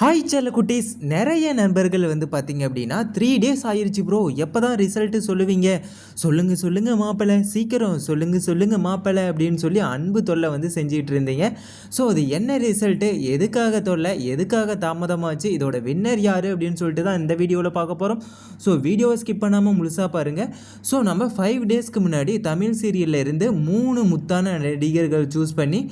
Hi செல்ல குட்டீஸ். நிறைய நண்பர்கள் வந்து பார்த்தீங்க அப்படின்னா த்ரீ டேஸ் ஆயிடுச்சு ப்ரோ எப்போ தான் ரிசல்ட்டு சொல்லுவீங்க? சொல்லுங்கள் சொல்லுங்கள் மாப்பிள்ளை சீக்கிரம் சொல்லுங்கள் சொல்லுங்கள் மாப்பிள்ளை அப்படின்னு சொல்லி அன்பு தொல்லை வந்து செஞ்சிகிட்டு இருந்தீங்க. ஸோ அது என்ன ரிசல்ட்டு எதுக்காக தொல்லை? எதுக்காக தாமதமாச்சு? இதோட வின்னர் யார் அப்படின்னு சொல்லிட்டு தான் இந்த வீடியோவில் பார்க்க போகிறோம் ஸோ வீடியோவை ஸ்கிப் பண்ணாமல் முழுசாக பாருங்கள் ஸோ நம்ம ஃபைவ் டேஸ்க்கு முன்னாடி தமிழ் சீரியலில் இருந்து மூணு முத்தான நடிகர்கள் சூஸ் பண்ணி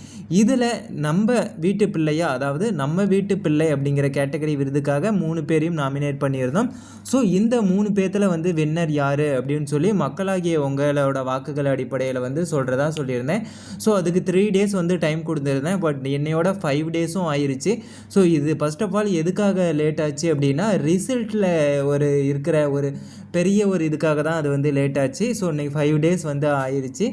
இதில் நம்ம வீட்டு பிள்ளையா அதாவது நம்ம வீட்டு பிள்ளை அப்படிங்கிற கேட்டகரி விருதுக்காக மூணு பேரையும் நாமினேட் பண்ணியிருந்தோம். ஸோ இந்த மூணு பேர்த்தில் வந்து வின்னர் யார் அப்படின்னு சொல்லி மக்களாகிய உங்களோட வாக்குகள் அடிப்படையில் வந்து சொல்கிறதா சொல்லியிருந்தேன். ஸோ அதுக்கு த்ரீ டேஸ் வந்து டைம் கொடுத்துருந்தேன். பட் என்னையோட ஃபைவ் டேஸும் ஆயிடுச்சு ஸோ இது ஃபஸ்ட் ஆஃப் ஆல் எதுக்காக லேட் ஆச்சு அப்படின்னா ரிசல்ட்டில் ஒரு இருக்கிற ஒரு பெரிய ஒரு இதுக்காக தான் அது வந்து லேட் ஆச்சு. ஸோ இன்றைக்கி ஃபைவ் டேஸ் வந்து ஆயிடுச்சு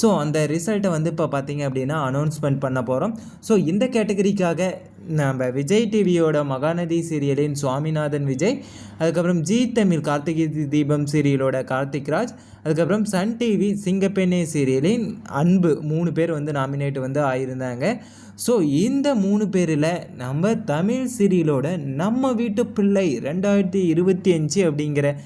ஸோ அந்த ரிசல்ட்டை வந்து இப்போ பார்த்தீங்க அப்படின்னா அனௌன்ஸ்மெண்ட் பண்ண போகிறோம் ஸோ இந்த கேட்டகரிக்காக நம்ம விஜய் டிவியோட மகாநதி சீரியலின் சுவாமிநாதன் விஜய் அதுக்கப்புறம் ஜி தமிழ் கார்த்திகை தீபம் சீரியலோட கார்த்திக் ராஜ் அதுக்கப்புறம் சன் டிவி சிங்கப்பெண்ணே சீரியலின் அன்பு மூணு பேர் வந்து நாமினேட் வந்து ஆயிருந்தாங்க. ஸோ இந்த மூணு பேரில் நம்ம தமிழ் சீரியலோட நம்ம வீட்டு பிள்ளை ரெண்டாயிரத்தி இருபத்தி அஞ்சு அப்படிங்கிற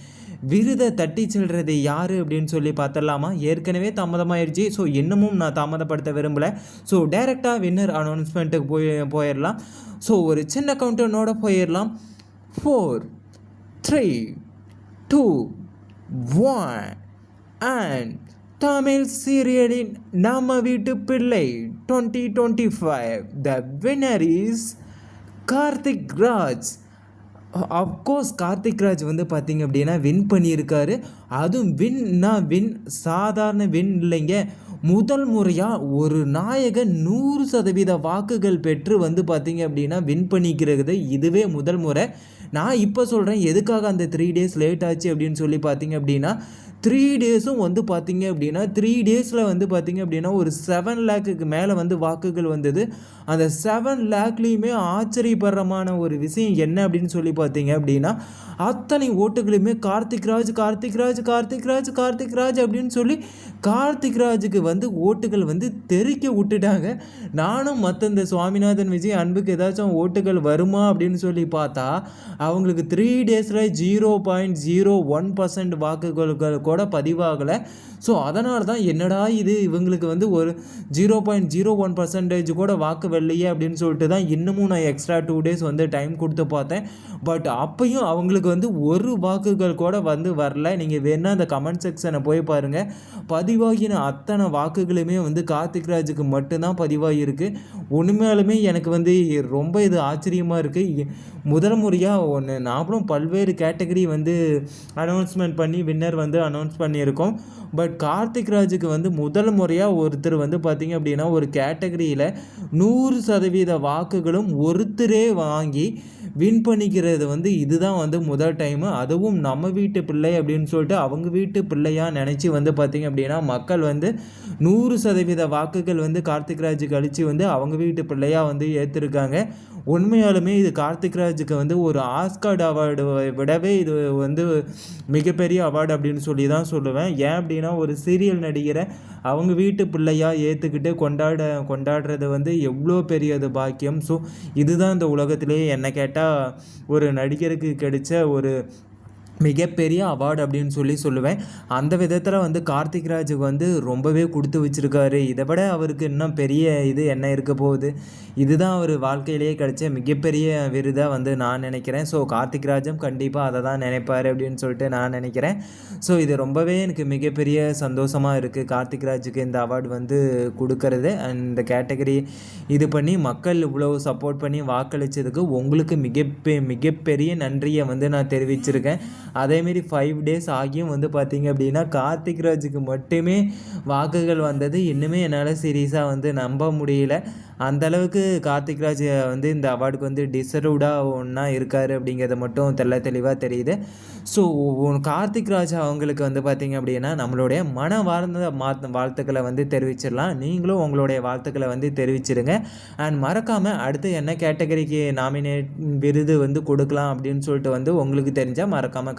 விருதை தட்டி செல்றது யார் அப்படின்னு சொல்லி பார்த்துடலாமா? ஏற்கனவே தாமதமாயிருச்சு. ஸோ இன்னமும் நான் தாமதப்படுத்த விரும்பலை. ஸோ டைரெக்டாக வின்னர் அனௌன்ஸ்மெண்ட்டுக்கு போய் போயிடலாம். ஸோ ஒரு சின்ன கவுண்டனோட போயிடலாம். Four three two one and Tamil சீரியலின் நம்ம வீட்டு பிள்ளை twenty twenty five the winner is Karthik Raj. Of course Karthik Raj வந்து பார்த்திங்க அப்படின்னா வின் பண்ணியிருக்காரு. அதுவும் வின்னா வின் சாதாரண வின் இல்லைங்க. முதல் முறையாக ஒரு நாயகன் நூறு சதவீத வாக்குகள் பெற்று வந்து பார்த்திங்க அப்படின்னா வின் பண்ணிக்கிறது. இதுவே முதல் முறை. நான் இப்போ சொல்கிறேன் எதுக்காக அந்த த்ரீ டேஸ் லேட் ஆச்சு அப்படின்னு சொல்லி பார்த்தீங்க அப்படின்னா த்ரீ டேஸும் வந்து பார்த்தீங்க அப்படின்னா த்ரீ டேஸில் வந்து பார்த்தீங்க அப்படின்னா ஒரு செவன் லேக்குக்கு மேலே வந்து வாக்குகள் வந்தது. அந்த செவன் லேக்லேயுமே ஆச்சரியப்படுறமான ஒரு விஷயம் என்ன அப்படின்னு சொல்லி பார்த்தீங்க அப்படின்னா அத்தனை ஓட்டுகளையுமே கார்த்திக் ராஜ் கார்த்திக் ராஜ் கார்த்திக் ராஜ் கார்த்திக் ராஜ் அப்படின்னு சொல்லி கார்த்திக் ராஜுக்கு வந்து ஓட்டுகள் வந்து தெறிக்க விட்டுட்டாங்க. நானும் மற்ற இந்த சுவாமிநாதன் விஜய் அன்புக்கு ஏதாச்சும் ஓட்டுகள் வருமா அப்படின்னு சொல்லி பார்த்தா அவங்களுக்கு த்ரீ டேஸில் zero point zero one percent வாக்குகள் கூட பதிவாகலை. ஸோ அதனால தான் என்னடா இது இவங்களுக்கு வந்து ஒரு zero point zero one percentage கூட வாக்கு வெள்ளையே அப்படின்னு சொல்லிட்டு தான் இன்னமும் நான் எக்ஸ்ட்ரா டூ டேஸ் வந்து டைம் கொடுத்து பார்த்தேன். பட் அப்பையும் அவங்களுக்கு வந்து ஒரு வாக்குகள் கூட வந்து வரல. நீங்கள் வேணால் அந்த கமெண்ட் செக்ஷனை போய் பாருங்கள் பதிவாகின அத்தனை வாக்குகளுமே வந்து கார்த்திக் ராஜுக்கு மட்டும்தான் பதிவாகியிருக்கு உண்மையாலுமே எனக்கு வந்து ரொம்ப இது ஆச்சரியமாக இருக்குது முதல் முறையாக ஒன்று நாமளும் பல்வேறு கேட்டகரி வந்து அனௌன்ஸ்மெண்ட் பண்ணி வின்னர் வந்து அனௌன்ஸ் பண்ணியிருக்கோம். பட் கார்த்திக் ராஜுக்கு வந்து முதல் முறையாக ஒருத்தர் வந்து பார்த்திங்க அப்படின்னா ஒரு கேட்டகரியில் நூறு சதவீத வாக்குகளும் ஒருத்தரே வாங்கி வின் பண்ணிக்கிறது வந்து இதுதான் வந்து முதல் டைமு அதுவும் நம்ம வீட்டு பிள்ளை அப்படின்னு சொல்லிட்டு அவங்க வீட்டு பிள்ளையாக நினச்சி வந்து பார்த்திங்க அப்படின்னா மக்கள் வந்து நூறு சதவீத வாக்குகள் வந்து கார்த்திக் ராஜுக்கு அழித்து வந்து அவங்க வீட்டு பிள்ளையாக வந்து ஏற்றிருக்காங்க உண்மையாலுமே இது கார்த்திக் ராஜுக்கு வந்து ஒரு ஆஸ்கார்டு அவார்டு விடவே இது வந்து மிகப்பெரிய அவார்டு அப்படின்னு சொல்லி தான் சொல்லுவேன். ஏன் அப்படின்னா ஒரு சீரியல் நடிகரை அவங்க வீட்டு பிள்ளையாக ஏற்றுக்கிட்டு கொண்டாட கொண்டாடுறது வந்து எவ்வளோ பெரியது பாக்கியம். ஸோ இதுதான் இந்த உலகத்திலேயே என்ன கேட்டால் ஒரு நடிகருக்கு கிடைச்ச ஒரு மிகப்பெரிய அவார்டு அப்படின்னு சொல்லி சொல்லுவேன். அந்த விதத்தில் வந்து கார்த்திக் ராஜுக்கு வந்து ரொம்பவே கொடுத்து வச்சுருக்காரு. இதை விட அவருக்கு இன்னும் பெரிய இது என்ன இருக்க போகுது? இதுதான் அவர் வாழ்க்கையிலேயே கிடைச்ச மிகப்பெரிய விருதாக வந்து நான் நினைக்கிறேன். ஸோ கார்த்திக் ராஜும் கண்டிப்பாக அதை தான் நினைப்பார் அப்படின்னு சொல்லிட்டு நான் நினைக்கிறேன். ஸோ இது ரொம்பவே எனக்கு மிகப்பெரிய சந்தோஷமாக இருக்குது கார்த்திக் ராஜுக்கு இந்த அவார்டு வந்து கொடுக்கறது. அண்ட் இந்த கேட்டகரி இது பண்ணி மக்கள் இவ்வளோ சப்போர்ட் பண்ணி வாக்களித்ததுக்கு உங்களுக்கு மிகப்பெ மிகப்பெரிய நன்றியை வந்து நான் தெரிவிச்சிருக்கேன். அதேமாரி ஃபைவ் டேஸ் ஆகியும் வந்து பார்த்திங்க அப்படின்னா கார்த்திக் ராஜுக்கு மட்டுமே வாக்குகள் வந்தது. இன்னுமே என்னால் சீரியஸாக வந்து நம்ப முடியல. அந்தளவுக்கு கார்த்திக் ராஜ் வந்து இந்த அவார்டுக்கு வந்து டிசர்வ்டாக ஒன்றா இருக்கார் அப்படிங்கிறத மட்டும் தெல்ல தெளிவாக தெரியுது. ஸோ கார்த்திக் ராஜ் அவங்களுக்கு வந்து பார்த்திங்க அப்படின்னா நம்மளுடைய மன வாழ்ந்த வாழ்த்துக்களை வந்து தெரிவிச்சிடலாம். நீங்களும் உங்களுடைய வாழ்த்துக்களை வந்து தெரிவிச்சிருங்க அண்ட் மறக்காமல் அடுத்து என்ன கேட்டகரிக்கு நாமினேட் விருது வந்து கொடுக்கலாம் அப்படின்னு சொல்லிட்டு வந்து உங்களுக்கு தெரிஞ்சால் மறக்காமல்